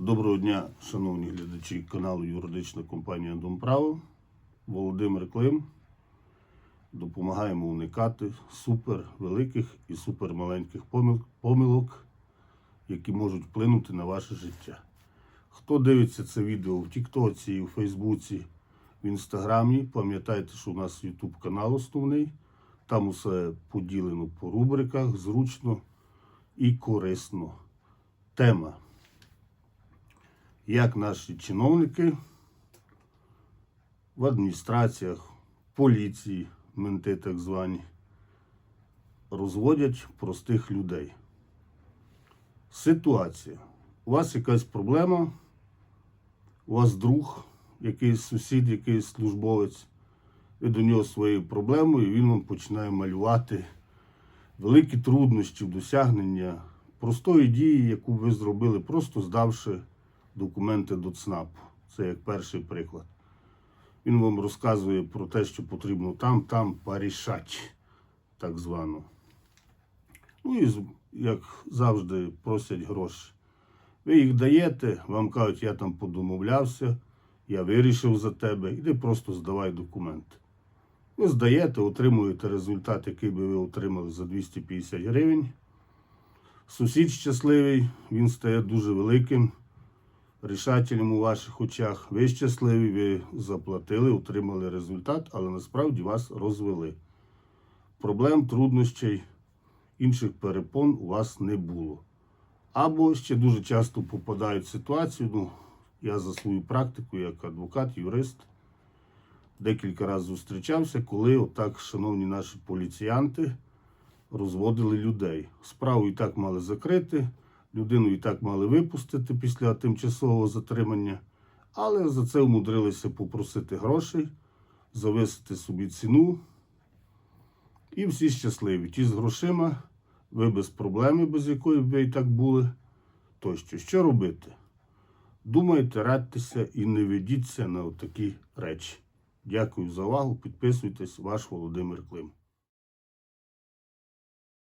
Доброго дня, шановні глядачі каналу Юридична компанія Домправо. Володимир Клим. Допомагаємо уникати супер великих і супер маленьких помилок, які можуть вплинути на ваше життя. Хто дивиться це відео в Тіктоці, у Фейсбуці, в Інстаграмі, пам'ятайте, що у нас YouTube канал основний. Там усе поділено по рубриках, зручно і корисно. Тема як наші чиновники в адміністраціях, поліції, менти так звані, розводять простих людей. Ситуація. У вас якась проблема, у вас друг, якийсь сусід, якийсь службовець, ви до нього своєю проблемою, і він вам починає малювати великі труднощі в досягнення простої дії, яку ви зробили, просто здавши документи до ЦНАПу. Це як перший приклад. Він вам розказує про те, що потрібно там, там порішати, так звано. Ну і як завжди просять гроші. Ви їх даєте, вам кажуть, я там подомовлявся, я вирішив за тебе, іди просто здавай документи. Ви здаєте, отримуєте результат, який би ви отримали за 250 гривень. Сусід щасливий, він стає дуже великим рішателем у ваших очах. Ви щасливі, ви заплатили, отримали результат, але насправді вас розвели. Проблем, труднощей, інших перепон у вас не було. Або ще дуже часто попадають в ситуацію, ну, я за свою практику, як адвокат, юрист, декілька разів зустрічався, коли отак, шановні наші поліціянти, розводили людей. Справу і так мали закрити, людину і так мали випустити після тимчасового затримання, але за це умудрилися попросити грошей, зависити собі ціну. І всі щасливі. Ті з грошима, ви без проблеми, без якої б ви і так були. Тощо, що робити? Думайте, радьтеся і не ведіться на такі речі. Дякую за увагу. Підписуйтесь, ваш Володимир Клим.